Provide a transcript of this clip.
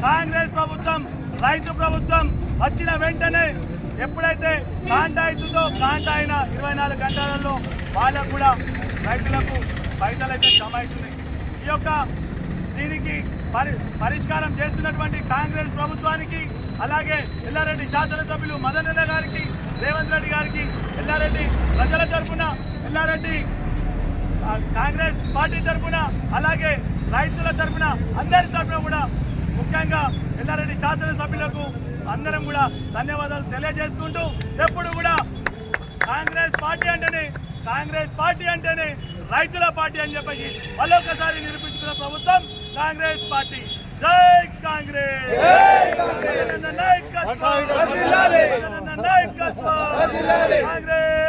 కాంగ్రెస్ ప్రభుత్వం రైతు ప్రభుత్వం వచ్చిన వెంటనే ఎప్పుడైతే కాంట అవుతుందో కాంట అయిన ఇరవై నాలుగు గంటలలో వాళ్ళకు కూడా రైతులకు పైసలు అయితే జమ అవుతున్నాయి. ఈ యొక్క దీనికి పరి పరిష్కారం చేస్తున్నటువంటి కాంగ్రెస్ ప్రభుత్వానికి అలాగే ఎల్లారెడ్డి శాసనసభ్యులు మదన్ రెడ్డి గారికి రేవంత్ రెడ్డి గారికి ఎల్లారెడ్డి ప్రజల తరఫున ఎల్లారెడ్డి కాంగ్రెస్ పార్టీ తరఫున అలాగే రైతుల తరఫున అందరి తరఫున కూడా ముఖ్యంగా ఎల్లారెడ్డి శాసనసభ్యులకు అందరం కూడా ధన్యవాదాలు తెలియజేసుకుంటూ ఎప్పుడు కూడా కాంగ్రెస్ పార్టీ అంటేనే కాంగ్రెస్ పార్టీ అంటేనే రైతుల పార్టీ అని చెప్పేసి మరొకసారి నిరూపించుకున్న ప్రభుత్వం కాంగ్రెస్ పార్టీ జై కాంగ్రెస్ నాయకత్వం కాంగ్రెస్